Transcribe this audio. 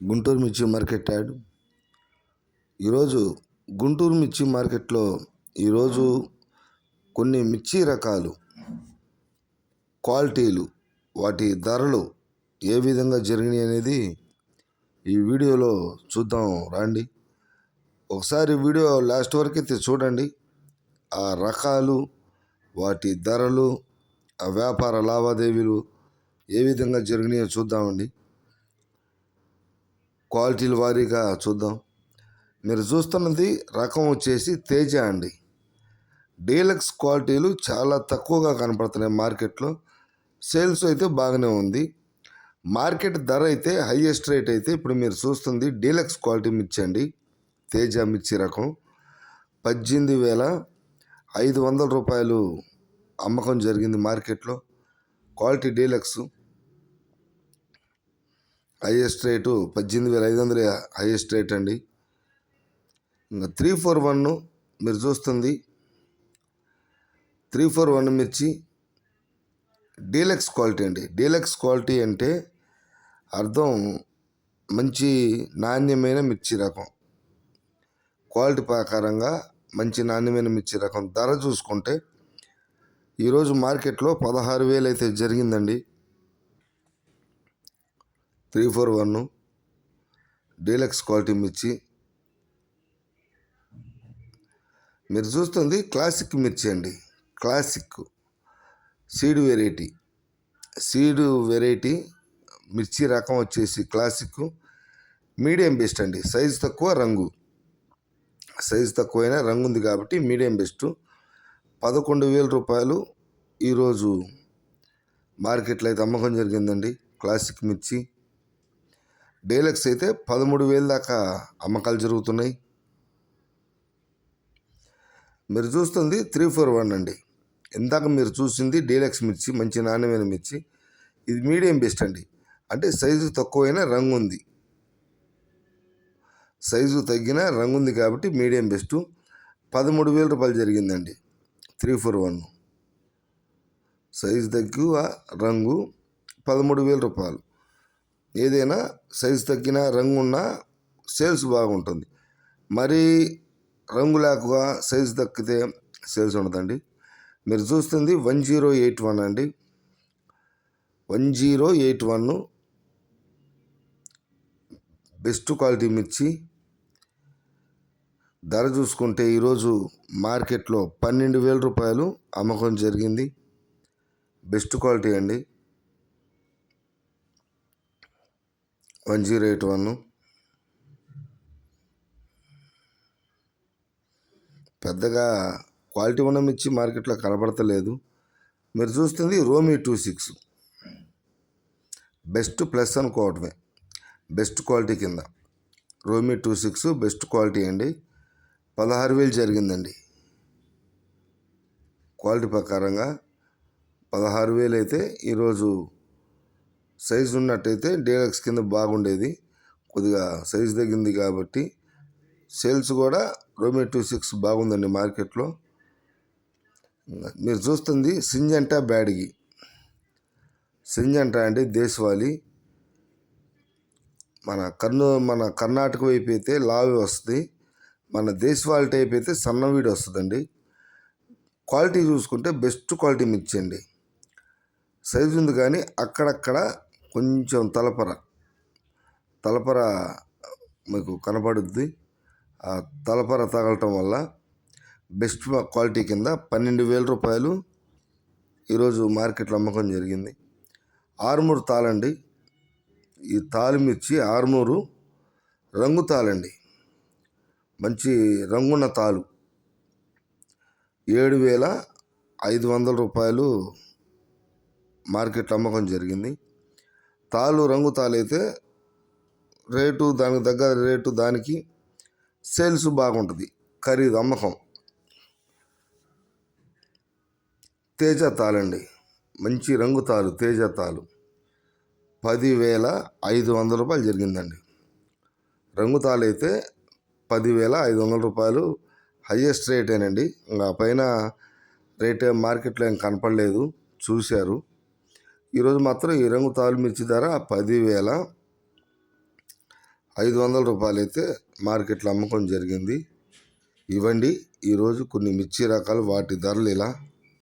గుంటూరు మిర్చి market add. ఈరోజు గుంటూరు మిర్చి మార్కెట్లో ఈరోజు కొన్ని మిర్చి రకాలు క్వాలిటీలు వాటి ధరలు ఏ విధంగా జరిగినాయి అనేది ఈ వీడియోలో చూద్దాం రండి. ఒకసారి వీడియో లాస్ట్ వరకు అయితే చూడండి. ఆ రకాలు వాటి ధరలు ఆ వ్యాపార లావాదేవీలు ఏ విధంగా జరిగినాయో చూద్దామండి. క్వాలిటీల వారీగా చూద్దాం. మీరు చూస్తున్నది రకం వచ్చేసి తేజ అండి. డీలక్స్ క్వాలిటీలు చాలా తక్కువగా కనపడుతున్నాయి మార్కెట్లో. సేల్స్ అయితే బాగానే ఉంది. మార్కెట్ ధర అయితే హైయెస్ట్ రేట్ అయితే ఇప్పుడు మీరు చూస్తుంది డీలక్స్ క్వాలిటీ మిర్చి అండి. తేజ మిర్చి రకం పద్దెనిమిది వేల ఐదు వందల రూపాయలు అమ్మకం జరిగింది మార్కెట్లో. క్వాలిటీ డీలక్స్ హైయెస్ట్ రేటు పద్దెనిమిది వేల ఐదు వందల హైయెస్ట్ రేట్ అండి. ఇంకా త్రీ ఫోర్ వన్ మీరు చూస్తుంది. త్రీ ఫోర్ వన్ మిర్చి డీలక్స్ క్వాలిటీ అండి. డీలక్స్ క్వాలిటీ అంటే అర్థం మంచి నాణ్యమైన మిర్చి రకం. క్వాలిటీ ప్రకారంగా మంచి నాణ్యమైన మిర్చి రకం. ధర చూసుకుంటే ఈరోజు మార్కెట్లో పదహారు వేలు అయితే జరిగిందండి. Three four one deluxe quality మిర్చి. మీరు చూస్తుంది క్లాసిక్ మిర్చి అండి. Classic. Seed variety. Seed variety మిర్చి రకం వచ్చేసి క్లాసిక్. మీడియం బెస్ట్ అండి. సైజు తక్కువ రంగు. సైజు తక్కువైనా రంగు ఉంది కాబట్టి మీడియం బెస్ట్. పదకొండు వేల రూపాయలు ఈరోజు మార్కెట్లో అయితే అమ్మకం జరిగిందండి. క్లాసిక్ మిర్చి. డీలక్స్ అయితే పదమూడు వేల దాకా అమ్మకాలు జరుగుతున్నాయి. మీరు చూస్తుంది త్రీ ఫోర్ వన్ అండి. ఇందాక మీరు చూసింది డీలక్స్ మిర్చి మంచి నాణ్యమైన మిర్చి. ఇది మీడియం బెస్ట్ అండి. అంటే సైజు తక్కువైనా రంగు ఉంది. సైజు తగ్గిన రంగు ఉంది కాబట్టి మీడియం బెస్ట్. పదమూడు వేల రూపాయలు జరిగిందండి త్రీ ఫోర్ వన్. సైజు తక్కువ రంగు పదమూడు వేల రూపాయలు. ఏదైనా సైజు తగ్గిన రంగు ఉన్న సేల్స్ బాగుంటుంది. మరి రంగు లేక సైజు తగ్గితే సేల్స్ ఉండదండి. మీరు చూస్తుంది వన్ జీరో ఎయిట్ వన్ అండి. One zero eight one best quality మిర్చి. ధర చూసుకుంటే ఈరోజు మార్కెట్లో పన్నెండు వేల రూపాయలు అమ్మకం జరిగింది. బెస్ట్ క్వాలిటీ అండి. One zero eight one. పెద్దగా క్వాలిటీ ఉన్న మిర్చి మార్కెట్లో కనబడతలేదు. మీరు చూస్తుంది రోమీ టూ సిక్స్. బెస్ట్ ప్లస్ అనుకోవటమే. బెస్ట్ క్వాలిటీ కింద. రోమీ టూ సిక్స్ బెస్ట్ క్వాలిటీ అండి. పదహారు వేలు జరిగిందండి. క్వాలిటీ ప్రకారంగా పదహారు వేలు అయితే ఈరోజు సైజు ఉన్నట్టయితే డీలక్స్ కింద బాగుండేది. కొద్దిగా సైజు తగ్గింది కాబట్టి సేల్స్ కూడా రోమే టూ సిక్స్ బాగుందండి మార్కెట్లో. మీరు చూస్తుంది సింజంటా బ్యాడ్గి. సింజంటా అంటే దేశవాళీ. మన కర్నూ మన కర్ణాటక వైపు అయితే లావి వస్తుంది. మన దేశవాళీ టైప్ అయితే సన్నవీడి వస్తుందండి. క్వాలిటీ చూసుకుంటే బెస్ట్ క్వాలిటీ మిర్చి అండి. సైజు ఉంది కానీ అక్కడక్కడ కొంచెం తలపర. తలపర మీకు కనపడుద్ది. ఆ తలపర తగలటం వల్ల బెస్ట్ క్వాలిటీ కింద పన్నెండు వేల రూపాయలు ఈరోజు మార్కెట్లో అమ్మకం జరిగింది. ఆరుమూరు తాళండి. ఈ తాలిమిర్చి ఆరుమూరు రంగు తాళండి. మంచి రంగున్న తాలు ఏడు వేల ఐదు వందల రూపాయలు మార్కెట్లో అమ్మకం జరిగింది. తాలు రంగు తాలైతే రేటు దానికి దగ్గర రేటు దానికి సేల్స్ బాగుంటుంది. ఖరీదు అమ్మకం. తేజ తాళండి మంచి రంగు తాలు తేజ తాలు. పదివేల ఐదు వందల రూపాయలు జరిగిందండి. రంగు తాలైతే పదివేల ఐదు వందల రూపాయలు. హయ్యెస్ట్ రేటేనండి. ఇంకా పైన రేట్ మార్కెట్లో ఏం కనపడలేదు. చూశారు. ఈరోజు మాత్రం ఈ రంగు తాలిమిర్చి ధర పదివేల ఐదు వందల రూపాయలు అయితే మార్కెట్లో అమ్మకం జరిగింది. ఇవ్వండి ఈరోజు కొన్ని మిర్చి రకాలు వాటి ధరలు ఇలా